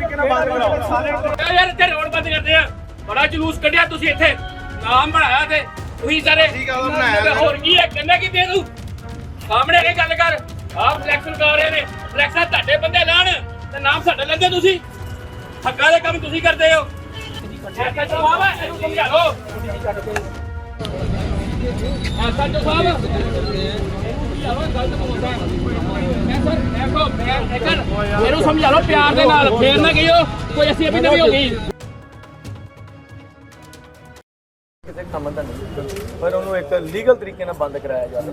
ਯਾਰ ਯਾਰ ਇੱਥੇ ਰੋਡ ਬੰਦ ਕਰਦੇ ਆ। ਬੜਾ ਜਲੂਸ ਕੱਢਿਆ ਤੁਸੀਂ ਇੱਥੇ। ਨਾਮ ਬਣਾਇਆ ਤੇ ਤੁਸੀਂ ਸਾਰੇ। ਤੇ ਹੋਰ ਕੀ ਹੈ? ਕਹਿੰਦਾ ਕੀ ਦੇ ਦੂ? ਸਾਹਮਣੇ ਇਹ ਗੱਲ ਕਰ। ਆਪ ਫਲੈਕਸ ਲਗਾ ਰਹੇ ਨੇ। ਫਲੈਕਸਾਂ ਤੁਹਾਡੇ ਬੰਦੇ ਲਾਣ। ਤੇ ਨਾਮ ਸਾਡਾ ਲੈਂਦੇ ਤੁਸੀਂ। ਹੱਕਾਂ ਦੇ ਕੰਮ ਤੁਸੀਂ ਕਰਦੇ ਹੋ। ਐਸਾ ਜਵਾਬ ਹੈ ਇਹਨੂੰ ਸਮਝਾ ਲਓ। ਐਸਾ ਜਵਾਬ ਇਹਨੂੰ ਸਮਝਾ ਲਓ ਪਿਆਰ ਦੇ ਨਾਲ, ਫੇਰ ਨਾ ਕਹੀਓ, ਕੋਈ ਅਸੀਂ ਅਭੀ ਨਵੀਂ ਹੋ ਗਈ। ਕਿਸੇ ਕੰਮ ਦਾ ਨਹੀਂ ਪਰ ਉਹਨੂੰ ਇੱਕ ਲੀਗਲ ਤਰੀਕੇ ਨਾਲ ਬੰਦ ਕਰਾਇਆ ਜਾਵੇ।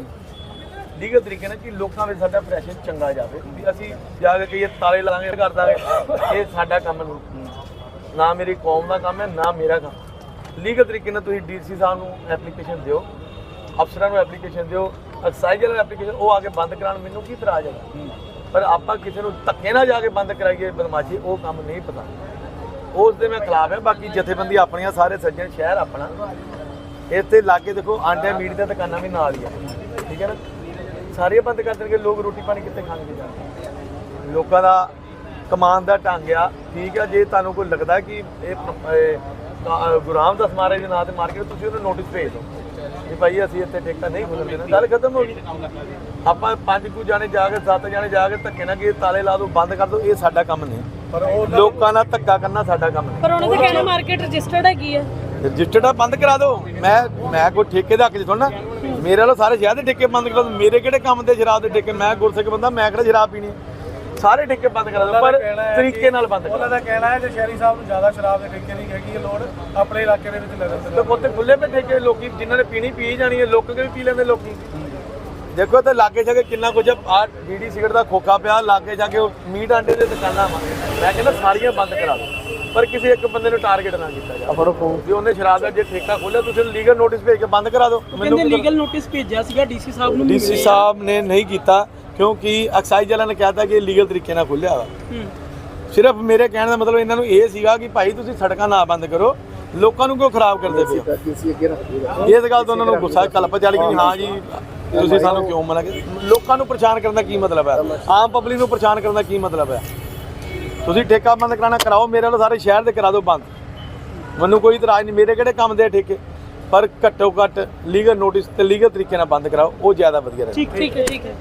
ਲੀਗਲ ਤਰੀਕੇ ਨਾਲ ਕਿ ਲੋਕਾਂ ਵਿੱਚ ਸਾਡਾ ਪ੍ਰੈਸ਼ਰ ਚੰਗਾ ਜਾਵੇ। ਵੀ ਅਸੀਂ ਜਾ ਕੇ ਕਹੀਏ, ਤਾਲੇ ਲਾਂਗੇ ਕਰ ਦਾਂਗੇ। ਇਹ ਸਾਡਾ ਕੰਮ ਨਹੀਂ। ਨਾ ਮੇਰੀ ਕੌਮ ਦਾ ਕੰਮ ਹੈ, ਨਾ ਮੇਰਾ ਕੰਮ। ਲੀਗਲ ਤਰੀਕੇ ਨਾਲ ਤੁਸੀਂ ਡੀਸੀ ਸਾਹਿਬ ਨੂੰ ਐਪਲੀਕੇਸ਼ਨ ਦਿਓ। ਅਫਸਰਾਂ ਨੂੰ ਐਪਲੀਕੇਸ਼ਨ ਦਿਓ। ਐਕਸਾਈਜ਼ ਐਪਲੀਕੇਸ਼ਨ ਉਹ ਆ ਕੇ ਬੰਦ ਕਰਾਉਣ ਮੈਨੂੰ ਕੀ ਇਤਰਾਜ਼ ਹੈ। ਪਰ ਆਪਾਂ ਕਿਸੇ ਨੂੰ ਧੱਕੇ ਨਾਲ ਜਾ ਕੇ ਬੰਦ ਕਰਾਈਏ ਬਦਮਾਸ਼ੀ ਉਹ ਕੰਮ ਨਹੀਂ ਪਤਾ। ਉਸ ਦੇ ਮੈਂ ਖਿਲਾਫ ਹਾਂ ਬਾਕੀ ਜਥੇਬੰਦੀ ਆਪਣੀਆਂ ਸਾਰੇ ਸੱਜਣ ਸ਼ਹਿਰ ਆਪਣਾ। ਇੱਥੇ ਲਾਗੇ ਦੇਖੋ ਆਂਡੇ ਮੀਟ ਦੀਆਂ ਦੁਕਾਨਾਂ ਵੀ ਨਾਲ ਹੀ ਆ। ਠੀਕ ਹੈ ਨਾ? ਸਾਰੇ ਬੰਦ ਕਰ ਦੇਣਗੇ ਲੋਕ ਰੋਟੀ ਪਾਣੀ ਕਿੱਥੇ ਖਾਣਗੇ ਜਾ? ਲੋਕਾਂ ਦਾ ਕਮਾਨ ਦਾ ਢੰਗ ਆ। ਠੀਕ ਆ ਜੇ ਤੁਹਾਨੂੰ ਕੋਈ ਲੱਗਦਾ ਕਿ ਇਹ ਪ- ਇਹ ਕਾ- ਗੁਰੂ ਰਾਮਦਾਸ ਮਹਾਰਾਜ ਦੇ ਨਾਂ ਤੇ ਮਾਰ ਕੇ ਤੁਸੀਂ ਉਹਨੂੰ ਨੋਟਿਸ ਭੇਜ ਦਿਓ। ਕਿ ਭਾਈ ਅਸੀਂ ਇੱਥੇ ਠੇਕਾ ਨਹੀਂ ਖੋਲਣ ਦੇਣਾ ਗੱਲ ਖਤਮ ਹੋ ਗਈ। ਆਪਾਂ ਪੰਜ ਕੁ ਜਾਣੇ ਜਾ ਕੇ ਸੱਤ ਜਾਣੇ ਜਾ ਕੇ ਧੱਕੇ ਨਾਲ ਕਿ ਤਾਲੇ ਲਾ ਦਿਓ ਬੰਦ ਕਰ ਦਿਓ ਇਹ ਸਾਡਾ ਕੰਮ ਨਹੀਂ। ਪਰ ਉਹ ਲੋਕਾਂ ਨਾਲ ਧੱਕਾ ਕਰਨਾ ਸਾਡਾ ਕੰਮ ਨਹੀਂ। ਪਰ ਉਹਨਾਂ ਦੇ ਕਹਿਣਾ ਮਾਰਕੀਟ ਰਜਿਸਟਰਡ ਹੈਗੀ ਹੈ ਰਜਿਸਟਰਡ ਆ ਬੰਦ ਕਰਾ ਦਿਓ ਮੈਂ ਮੈਂ ਕੋਈ ਠੇਕੇ ਦੇ ਹੱਕ 'ਚ ਥੋੜ੍ਹਾ ਮੇਰੇ ਵੱਲੋਂ ਸਾਰੇ ਸ਼ਹਿਰ ਦੇ ਠੇਕੇ ਬੰਦ ਕਰਾ ਦਿਓ ਮੇਰੇ ਕਿਹੜੇ ਕੰਮ ਦੇ ਸ਼ਰਾਬ ਦੇ ਠੇਕੇ? ਮੈਂ ਗੁਰਸਿੱਖ ਬੰਦਾ ਮੈਂ ਕਿਹੜਾ ਸ਼ਰਾਬ ਪੀਣੀ? ਸਾਰੇ ਠੇਕੇ ਬੰਦ ਕਰਾ ਦਿਓ ਪਰ ਤਰੀਕੇ ਨਾਲ ਬੰਦ ਕਰਾ ਉਹਨਾਂ ਦਾ ਕਹਿਣਾ ਹੈ ਜੇ ਸ਼ਹਿਰੀ ਸਾਹਿਬ ਨੂੰ ਜ਼ਿਆਦਾ ਸ਼ਰਾਬ ਦੇ ਠੇਕੇ ਦੀ ਹੈਗੀ ਹੈ ਲੋੜ ਆਪਣੇ ਇਲਾਕੇ ਦੇ ਵਿੱਚ ਲੈ ਲੈਣ ਦਿਓ ਉੱਥੇ ਖੁੱਲੇ ਪੇ ਠੇਕੇ ਲੋਕੀ ਜਿਨ੍ਹਾਂ ਨੇ ਪੀਣੀ ਪੀ ਜਾਣੀ ਹੈ ਲੋਕ ਵੀ ਪੀ ਲੈਂਦੇ ਲੋਕੀ। ਦੇਖੋ ਤੇ ਲਾਗੇ ਜਾ ਕੇ ਕਿੰਨਾ ਕੁਝ ਆ ਬੀੜੀ ਸਿਗਰਟ ਦਾ ਖੋਖਾ ਪਿਆ ਲਾਗੇ ਜਾ ਕੇ ਉਹ ਮੀਟ ਆਂਡੇ ਦੇ ਦੁਕਾਨਾਂ ਵਾ। ਮੈਂ ਕਹਿੰਦਾ ਸਾਰੀਆਂ ਬੰਦ ਕਰਾ ਦਿਓ ਪਰ ਕਿਸੇ ਇੱਕ ਬੰਦੇ ਨੂੰ ਟਾਰਗੇਟ ਨਾ ਕੀਤਾ ਜਾਵੇ। ਫੜੋ ਵੀ ਉਹਨੇ ਸ਼ਰਾਬ ਦਾ ਜੇ ਠੇਕਾ ਖੋਲਿਆ ਤੁਸੀਂ ਲੀਗਲ ਨੋਟਿਸ ਭੇਜ ਕੇ ਬੰਦ ਕਰਾ ਦਿਓ। ਕਹਿੰਦੇ ਲੀਗਲ ਨੋਟਿਸ ਭੇਜਿਆ ਸੀਗਾ ਡੀਸੀ ਸਾਹਿਬ ਨੂੰ ਡੀਸੀ ਸਾਹਿਬ ਨੇ ਨਹੀਂ ਕੀਤਾ। ਕਿਉਂਕਿ ਐਕਸਾਈਜ਼ ਵਾਲਿਆਂ ਨੇ ਕਹਿਤਾ ਕਿ ਲੀਗਲ ਤਰੀਕੇ ਨਾਲ ਖੁੱਲਿਆ ਵਾ। ਸਿਰਫ ਮੇਰੇ ਕਹਿਣ ਦਾ ਮਤਲਬ ਇਹਨਾਂ ਨੂੰ ਇਹ ਸੀਗਾ ਕਿ ਭਾਈ ਤੁਸੀਂ ਸੜਕਾਂ ਨਾ ਬੰਦ ਕਰੋ ਲੋਕਾਂ ਨੂੰ ਕਿਉਂ ਖਰਾਬ ਕਰਦੇ ਪਏ ਹੋ? ਇਸ ਗੱਲ ਤੋਂ ਉਹਨਾਂ ਨੂੰ ਗੁੱਸਾ ਕਲਪ ਚੜ ਗਈ ਹਾਂ ਜੀ ਤੁਸੀਂ ਸਾਨੂੰ ਕਿਉਂ ਮਨਾ ਕਿ ਲੋਕਾਂ ਨੂੰ ਪਰੇਸ਼ਾਨ ਕਰਨ ਦਾ ਕੀ ਮਤਲਬ ਹੈ? ਆਮ ਪਬਲਿਕ ਨੂੰ ਪਰੇਸ਼ਾਨ ਕਰਨ ਦਾ ਕੀ ਮਤਲਬ ਹੈ? ਤੁਸੀਂ ਠੇਕਾ ਬੰਦ ਕਰਾਣਾ ਕਰਾਓ ਮੇਰੇ ਵੱਲੋਂ ਸਾਰੇ ਸ਼ਹਿਰ ਦੇ ਕਰਾ ਦਿਓ ਬੰਦ। ਮੈਨੂੰ ਕੋਈ ਇਤਰਾਜ਼ ਨਹੀਂ ਮੇਰੇ ਕਿਹੜੇ ਕੰਮ ਦੇ ਠੇਕੇ? ਪਰ ਘੱਟੋ ਘੱਟ ਲੀਗਲ ਨੋਟਿਸ ਤੇ ਲੀਗਲ ਤਰੀਕੇ ਨਾਲ ਬੰਦ ਕਰਾਓ ਉਹ ਜ਼ਿਆਦਾ ਵਧੀਆ ਰਹੇ। ਠੀਕ ਠੀਕ ਹੈ ਠੀਕ ਹੈ।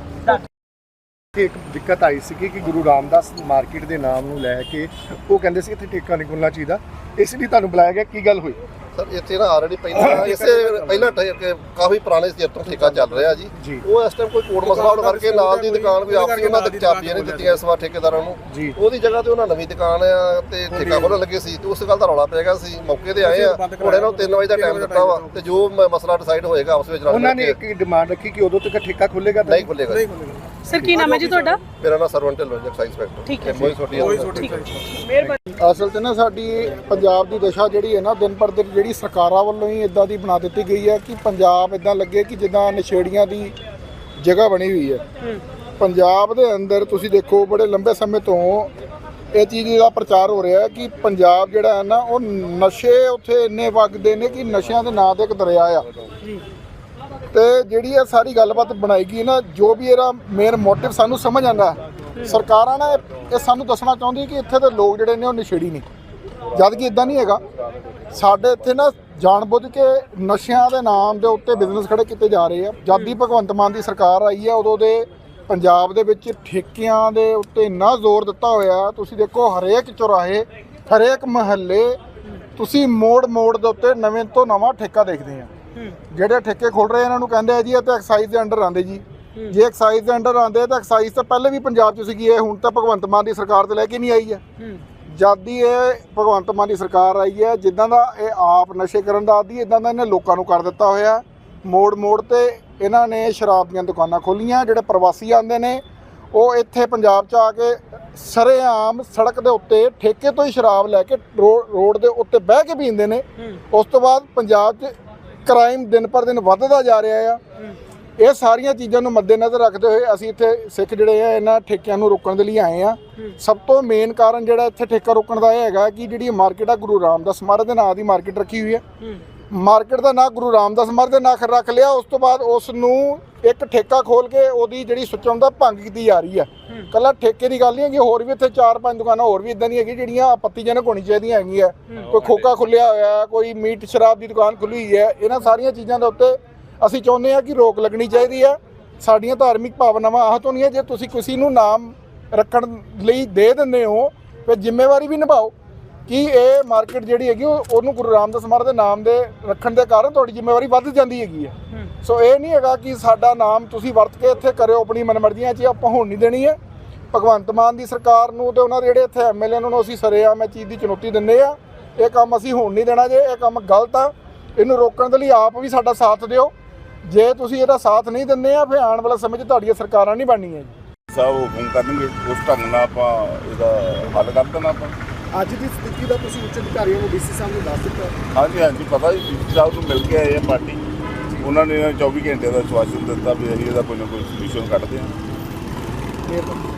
ਕਿ ਇੱਕ ਦਿੱਕਤ ਆਈ ਸੀ ਕਿ ਗੁਰੂ ਰਾਮਦਾਸ ਮਾਰਕੀਟ ਦੇ ਨਾਮ ਨੂੰ ਲੈ ਕੇ ਉਹ ਕਹਿੰਦੇ ਸੀ ਇੱਥੇ ਠੇਕਾ ਨਹੀਂ ਖੁੱਲਣਾ ਚਾਹੀਦਾ। ਇਸ ਲਈ ਤੁਹਾਨੂੰ ਬੁਲਾਇਆ ਗਿਆ ਕੀ ਗੱਲ ਹੋਈ? ਸਰ ਇੱਥੇ ਨਾ ਆਲਰੇਡੀ ਪਹਿਲਾਂ ਇਸੇ ਪਹਿਲਾਂ ਕਾਫੀ ਪੁਰਾਣੇ ਚਿਰ ਤੋਂ ਠੇਕਾ ਚੱਲ ਰਿਹਾ ਜੀ। ਉਹ ਇਸ ਟਾਈਮ ਕੋਈ ਕੋਡ ਮਸਲਾ ਹੋਣ ਕਰਕੇ ਨਾਲ ਦੀ ਦੁਕਾਨ ਵੀ ਆਪਸੀ ਉਹਨਾਂ ਦੇ ਚਾਬੀਆਂ ਨਹੀਂ ਦਿੱਤੀਆਂ ਇਸ ਵਾਰ ਠੇਕੇਦਾਰਾਂ ਨੂੰ। ਉਹਦੀ ਜਗ੍ਹਾ ਤੇ ਉਹਨਾਂ ਨਵੀਂ ਦੁਕਾਨ ਆ ਤੇ ਠੇਕਾ ਖੋਲ੍ਹਣ ਲੱਗੇ ਸੀ ਤੇ ਉਸ ਗੱਲ ਦਾ ਰੌਲਾ ਪੈ ਗਿਆ ਸੀ। ਮੌਕੇ ਤੇ ਆਏ ਆ ਹੁਣ ਇਹਨਾਂ ਨੂੰ 3 ਵਜੇ ਦਾ ਟਾਈਮ ਦਿੱਤਾ ਵਾ ਤੇ ਜੋ ਮਸਲਾ ਡਿਸਾਈਡ ਹੋਏਗਾ ਆਪਸ ਵਿੱਚ ਰਲ ਉਹਨਾਂ ਨੇ ਇੱਕ ਡਿਮਾਂਡ ਰੱਖੀ ਕਿ ਉਦੋਂ ਤੱਕ ਠੇਕਾ ਖੁੱਲੇਗਾ ਨਹੀਂ ਖੁੱਲੇਗਾ। ਸਰ ਕੀ ਨਾਮ ਹੈ ਜੀ ਤੁਹਾਡਾ? ਮੇਰਾ ਨਾਮ ਸਰਵਨ ਢਿੱਲੋਂ ਜੀ ਐਕਸਾਈਜ਼ ਇੰਸਪੈਕਟਰ ਠੀਕ ਹੈ। ਕੋਈ ਛੋਟੀ ਠੀਕ ਹੈ ਮਿਹਰਬਾਨੀ। ਅਸਲ 'ਚ ਨਾ ਸਾਡੀ ਪੰਜਾਬ ਦੀ ਦਸ਼ਾ ਜਿਹੜੀ ਹੈ ਨਾ ਦਿਨ ਪਰ ਦਿਨ ਜਿਹੜੀ ਸਰਕਾਰਾਂ ਵੱਲੋਂ ਹੀ ਇਦਾਂ ਦੀ ਬਣਾ ਦਿੱਤੀ ਗਈ ਹੈ ਕਿ ਪੰਜਾਬ ਇਦਾਂ ਲੱਗੇ ਕਿ ਜਿੱਦਾਂ ਨਸ਼ੇੜੀਆਂ ਦੀ ਜਗ੍ਹਾ ਬਣੀ ਹੋਈ ਹੈ। ਪੰਜਾਬ ਦੇ ਅੰਦਰ ਤੁਸੀਂ ਦੇਖੋ ਬੜੇ ਲੰਬੇ ਸਮੇਂ ਤੋਂ ਇਹ ਚੀਜ਼ ਦਾ ਪ੍ਰਚਾਰ ਹੋ ਰਿਹਾ ਹੈ ਕਿ ਪੰਜਾਬ ਜਿਹੜਾ ਹੈ ਨਾ ਉਹ ਨਸ਼ੇ ਉੱਥੇ ਇੰਨੇ ਵਗਦੇ ਨੇ ਕਿ ਨਸ਼ਿਆਂ ਦੇ ਨਾਂ ਤੇ ਇੱਕ ਦਰਿਆ ਆ। ਤੇ ਜਿਹੜੀ ਇਹ ਸਾਰੀ ਗੱਲਬਾਤ ਬਣਾਏਗੀ ਨਾ, ਜੋ ਵੀ ਇਹਦਾ ਮੇਨ ਮੋਟਿਵ ਸਾਨੂੰ ਸਮਝ ਆਂਦਾ ਸਰਕਾਰਾਂ ਨੇ ਇਹ ਸਾਨੂੰ ਦੱਸਣਾ ਚਾਹੁੰਦੀ ਕਿ ਇੱਥੇ ਦੇ ਲੋਕ ਜਿਹੜੇ ਨੇ ਉਹ ਨਸ਼ੇੜੀ ਨਹੀਂ ਜਦ ਕਿ ਇਦਾਂ ਨਹੀਂ ਹੈਗਾ। ਸਾਡੇ ਇੱਥੇ ਨਾ ਜਾਣਬੁੱਝ ਕੇ ਨਸ਼ਿਆਂ ਦੇ ਨਾਮ ਦੇ ਉੱਤੇ ਬਿਜ਼ਨਸ ਖੜੇ ਕੀਤੇ ਜਾ ਰਹੇ ਆ। ਜਦ ਦੀ ਭਗਵੰਤ ਮਾਨ ਦੀ ਸਰਕਾਰ ਆਈ ਹੈ ਉਦੋਂ ਦੇ ਪੰਜਾਬ ਦੇ ਵਿੱਚ ਠੇਕਿਆਂ ਦੇ ਉੱਤੇ ਇੰਨਾ ਜ਼ੋਰ ਦਿੱਤਾ ਹੋਇਆ, ਤੁਸੀਂ ਦੇਖੋ ਹਰੇਕ ਚੁਰਾਹੇ, ਹਰੇਕ ਮਹੱਲੇ, ਤੁਸੀਂ ਮੋੜ ਮੋੜ ਦੇ ਉੱਤੇ ਨਵੇਂ ਤੋਂ ਨਵਾਂ ਠੇਕਾ ਦੇਖਦੇ ਆ। ਜਿਹੜੇ ਠੇਕੇ ਖੁੱਲ ਰਹੇ ਇਹਨਾਂ ਨੂੰ ਕਹਿੰਦੇ ਆ ਜੀ ਇਹ ਤਾਂ ਐਕਸਾਈਜ਼ ਦੇ ਅੰਡਰ ਆਉਂਦੇ ਜੀ। ਜੇ ਐਕਸਾਈਜ਼ ਦੇ ਅੰਡਰ ਆਉਂਦੇ ਤਾਂ ਐਕਸਾਈਜ਼ ਤਾਂ ਪਹਿਲੇ ਵੀ ਪੰਜਾਬ 'ਚ ਸੀਗੀ ਇਹ ਹੁਣ ਤਾਂ ਭਗਵੰਤ ਮਾਨ ਦੀ ਸਰਕਾਰ ਤੇ ਲੈ ਕੇ ਨਹੀਂ ਆਈ ਹੈ। ਜਦ ਦੀ ਇਹ ਭਗਵੰਤ ਮਾਨ ਦੀ ਸਰਕਾਰ ਆਈ ਹੈ ਜਿੱਦਾਂ ਦਾ ਇਹ ਆਪ ਨਸ਼ੇ ਕਰਨ ਦਾ ਆਦੀ ਇਦਾਂ ਦਾ ਇਹਨੇ ਲੋਕਾਂ ਨੂੰ ਕਰ ਦਿੱਤਾ ਹੋਇਆ। ਮੋੜ ਮੋੜ ਤੇ ਇਹਨਾਂ ਨੇ ਸ਼ਰਾਬ ਦੀਆਂ ਦੁਕਾਨਾਂ ਖੋਲੀਆਂ ਜਿਹੜੇ ਪ੍ਰਵਾਸੀ ਆਉਂਦੇ ਨੇ ਉਹ ਇੱਥੇ ਪੰਜਾਬ 'ਚ ਆ ਕੇ ਸਰੇਆਮ ਸੜਕ ਦੇ ਉੱਤੇ ਠੇਕੇ ਤੋਂ ਹੀ ਸ਼ਰਾਬ ਲੈ ਕੇ ਰੋਡ ਦੇ ਉੱਤੇ ਬਹਿ ਕੇ ਪੀਂਦੇ ਨੇ। ਉਸ ਤੋਂ ਬਾਅਦ ਪੰਜਾਬ 'ਚ ਕ੍ਰਾਈਮ ਦਿਨ ਪਰ ਦਿਨ ਵੱਧਦਾ ਜਾ ਰਿਹਾ ਆ। ਇਹ ਸਾਰੀਆਂ ਚੀਜ਼ਾਂ ਨੂੰ ਮੱਦੇਨਜ਼ਰ ਰੱਖਦੇ ਹੋਏ ਅਸੀਂ ਇੱਥੇ ਸਿੱਖ ਜਿਹੜੇ ਆ, ਇਹਨਾਂ ਠੇਕਿਆਂ ਨੂੰ ਰੋਕਣ ਦੇ ਲਈ ਆਏ ਆ। ਸਭ ਤੋਂ ਮੇਨ ਕਾਰਨ ਜਿਹੜਾ ਇੱਥੇ ਠੇਕਾ ਰੋਕਣ ਦਾ ਇਹ ਹੈਗਾ ਕਿ ਜਿਹੜੀ ਮਾਰਕੀਟ ਆ, ਗੁਰੂ ਰਾਮਦਾਸ ਮਹਾਰਾਜ ਦੇ ਨਾਂ ਦੀ ਮਾਰਕੀਟ ਰੱਖੀ ਹੋਈ ਹੈ ਮਾਰਕੀਟ ਦਾ ਨਾਂ ਗੁਰੂ ਰਾਮਦਾਸ ਮਹਾਰਾਜ ਦੇ ਨਾਂ ਰੱਖ ਲਿਆ, ਉਸ ਤੋਂ ਬਾਅਦ ਉਸ ਨੂੰ ਇੱਕ ਠੇਕਾ ਖੋਲ ਕੇ ਉਹਦੀ ਜਿਹੜੀ ਸੁਚਮ ਦਾ ਭੰਗ ਕੀਤੀ ਜਾ ਰਹੀ ਹੈ ਕੱਲਾ ਠੇਕੇ ਦੀ ਗੱਲ ਨਹੀਂ ਹੈਗੀ ਹੋਰ ਵੀ ਇੱਥੇ ਚਾਰ ਪੰਜ ਦੁਕਾਨਾਂ ਹੋਰ ਵੀ ਇਦਾਂ ਦੀਆਂ ਹੈਗੀਆਂ ਜਿਹੜੀਆਂ ਆਪੱਤੀਜਨਕ ਹੋਣੀ ਚਾਹੀਦੀਆਂ ਹੈਗੀਆਂ। ਕੋਈ ਖੋਕਾ ਖੁੱਲਿਆ ਹੋਇਆ ਕੋਈ ਮੀਟ ਸ਼ਰਾਬ ਦੀ ਦੁਕਾਨ ਖੁੱਲੀ ਹੋਈ ਹੈ ਇਹਨਾਂ ਸਾਰੀਆਂ ਚੀਜ਼ਾਂ ਦੇ ਉੱਤੇ ਅਸੀਂ ਚਾਹੁੰਦੇ ਹਾਂ ਕਿ ਰੋਕ ਲੱਗਣੀ ਚਾਹੀਦੀ ਹੈ। ਸਾਡੀਆਂ ਧਾਰਮਿਕ ਭਾਵਨਾਵਾਂ ਆਹਤ ਹੋਣੀਆਂ ਜੇ ਤੁਸੀਂ ਕਿਸੇ ਨੂੰ ਨਾਮ ਰੱਖਣ ਲਈ ਦੇ ਦਿੰਦੇ ਹੋ ਫਿਰ ਜ਼ਿੰਮੇਵਾਰੀ ਵੀ ਨਿਭਾਓ ਕਿ ਇਹ ਮਾਰਕੀਟ ਜਿਹੜੀ ਹੈਗੀ ਉਹ- ਉਹਨੂੰ ਗੁਰੂ ਰਾਮਦਾਸ ਮਹਾਰਾਜ ਦੇ ਨਾਮ ਦੇ ਰੱਖਣ ਦੇ ਕਾਰਨ ਤੁਹਾਡੀ ਜ਼ਿੰਮੇਵਾਰੀ ਵੱਧ ਜਾਂਦੀ ਹੈਗੀ ਹੈ। ਸੋ ਇਹ ਨਹੀਂ ਹੈਗਾ ਕਿ ਸਾਡਾ ਨਾਮ ਤੁਸੀਂ ਵਰਤ ਕੇ ਇੱਥੇ ਕਰਿਓ ਆਪਣੀ ਮਨਮਰਜ਼ੀਆਂ 'ਚ ਆਪਾਂ ਹੋਣ ਨਹੀਂ ਦੇਣੀ ਹੈ। ਭਗਵੰਤ ਮਾਨ ਦੀ ਸਰਕਾਰ ਨੂੰ ਤੇ ਉਹਨਾਂ ਦੇ ਜਿਹੜੇ ਇੱਥੇ ਐਮਐਲਏ ਨੂੰ ਅਸੀਂ ਸਰੇਆਮ ਇਹ ਚੀਜ਼ ਦੀ ਚੁਣੌਤੀ ਦਿੰਦੇ ਆ। ਇਹ ਕੰਮ ਅਸੀਂ ਹੋਣ ਨਹੀਂ ਦੇਣਾ ਜੇ ਇਹ ਕੰਮ ਗਲਤ ਆ। ਇਹਨੂੰ ਰੋਕਣ ਦੇ ਲਈ ਆਪ ਵੀ ਸਾਡਾ ਸਾਥ ਦਿਓ। ਜੇ ਤੁਸੀਂ ਇਹਦਾ ਸਾਥ ਨਹੀਂ ਦਿੰਦੇ ਆ ਫਿਰ ਆਉਣ ਵਾਲੇ ਸਮੇਂ 'ਚ ਤੁਹਾਡੀਆਂ ਸਰਕਾਰਾਂ ਨਹੀਂ ਬਣਨੀਆਂ ਜੀ। ਸਾਹਿਬ ਹੁਕਮ ਕਰਨਗੇ ਉਸ ਢੰਗ ਨਾਲ ਆਪਾਂ ਇਹਦਾ ਹੱਲ ਕਰ ਦੇਣਾ ਆਪਾਂ। ਅੱਜ ਦੀ ਸਥਿਤੀ ਦਾ ਤੁਸੀਂ ਉੱਚ ਅਧਿਕਾਰੀਆਂ ਨੂੰ ਡੀਸੀ ਸਾਹਿਬ ਨੂੰ ਦੱਸ ਦਿੱਤਾ। ਹਾਂਜੀ ਹਾਂਜੀ ਪਤਾ ਜੀ ਡੀਸੀ ਸਾਹਿਬ ਨੂੰ ਮਿਲ ਕੇ ਆਏ ਆ ਪਾਰਟੀ। ਉਹਨਾਂ ਨੇ 24 ਘੰਟੇ ਦਾ ਸਵਾਸ਼ਨ ਦਿੱਤਾ ਵੀ ਅਸੀਂ ਇਹਦਾ ਕੋਈ ਨਾ ਕੋਈ ਸੋਲੂਸ਼ਨ ਕੱਢਦੇ ਹਾਂ। ਮਿਹਰਬਾਨੀ